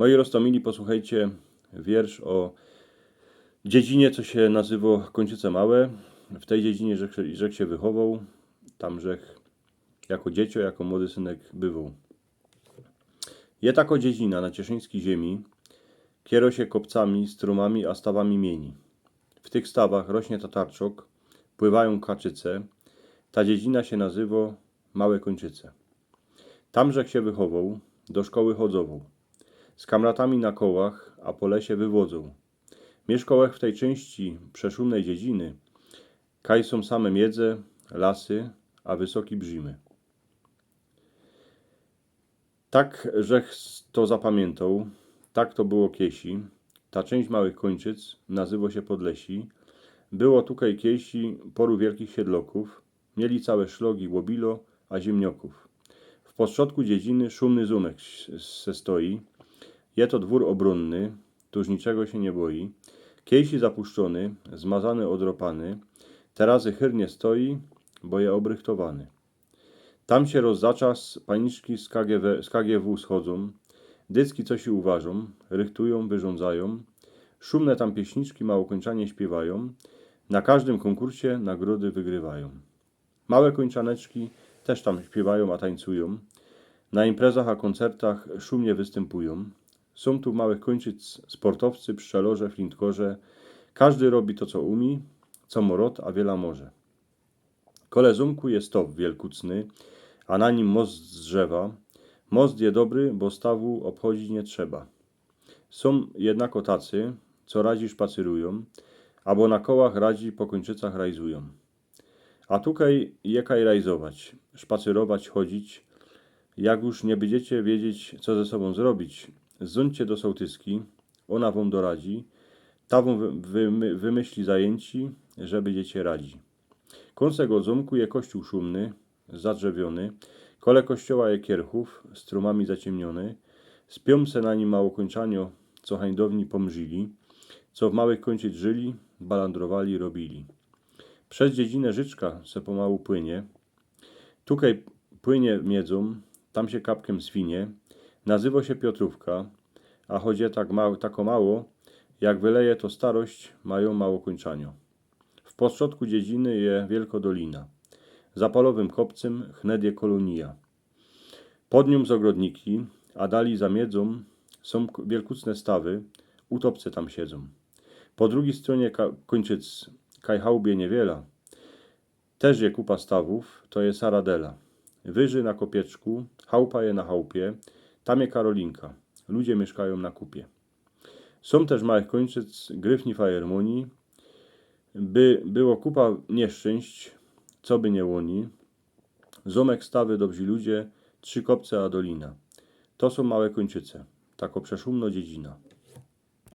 Moi roztomili, posłuchajcie wiersz o dziedzinie, co się nazywa Kończyce Małe. W tej dziedzinie Rzek, Rzek się wychował, tam Rzek jako dziecię, jako młody synek bywał. Je tako dziedzina na cieszyńskiej ziemi, kiero się kopcami, strumami, a stawami mieni. W tych stawach rośnie tatarczok, pływają kaczyce. Ta dziedzina się nazywa Małe Kończyce. Tam Rzek się wychował, do szkoły chodzował. Z kamratami na kołach, a po lesie wywodzą. Mieszkołech w tej części przeszumnej dziedziny, kaj są same miedze, lasy, a wysoki brzimy. Tak Rzech to zapamiętał, tak to było kiesi. Ta część małych kończyc nazywa się Podlesi. Było tukaj kiesi poru wielkich siedloków. Mieli całe szlogi łobilo, a ziemnioków. W podszodku dziedziny szumny zumek se stoi. Je to dwór obronny, tuż niczego się nie boi. Kiesi zapuszczony, zmazany odropany. Terazy chyrnie stoi, bo je obrychtowany. Tam się rozzaczas, paniczki z KGW, z KGW schodzą, dycki coś uważą, rychtują, wyrządzają, szumne tam pieśniczki małokończanie śpiewają, na każdym konkursie nagrody wygrywają. Małe kończaneczki też tam śpiewają, a tańcują, na imprezach, a koncertach szumnie występują. Są tu małych kończyc sportowcy, pszczelorze, flintkorze, każdy robi to, co umi, co morot, a wiela może. Kolezunku jest top wielkucny, a na nim most z drzewa. Most je dobry, bo stawu obchodzić nie trzeba. Są jednako tacy, co radzi szpacerują, albo na kołach radzi po kończycach rajzują. A tukaj jekaj rajzować, szpacerować, chodzić. Jak już nie będziecie wiedzieć, co ze sobą zrobić, zuńcie do sołtyski, ona wam doradzi, ta wam wy- wymy- wymyśli zajęci, że będziecie radzi. Kąsek odzumku je kościół szumny, zadrzewiony, kole kościoła je kierchów, strumami zaciemniony, spią se na nim małokończanio, co hańdowni pomrzyli, co w małych kończyc żyli, balandrowali, robili. Przez dziedzinę Życzka se pomału płynie, tukaj płynie miedzą, tam się kapkiem swinie, nazywa się Piotrówka, a choć je tak mało, tako mało, jak wyleje to starość, mają mało kończanio. W podszodku dziedziny je wielkodolina. Za polowym kopcem chnedie kolonia. Pod nią z ogrodniki, a dali za miedzą są wielkucne stawy, utopce tam siedzą. Po drugiej stronie kończyc kajchałbie niewiela. Też je kupa stawów, to je Saradela. Wyży na kopieczku, chałupa je na chałupie, tam je Karolinka. Ludzie mieszkają na kupie. Są też małych kończyc gryfni fajermonii, by było kupa nieszczęść, co by nie łoni. Zomek stawy dobrzy ludzie, trzy kopce a dolina. To są małe kończyce, tako przeszumno dziedzina.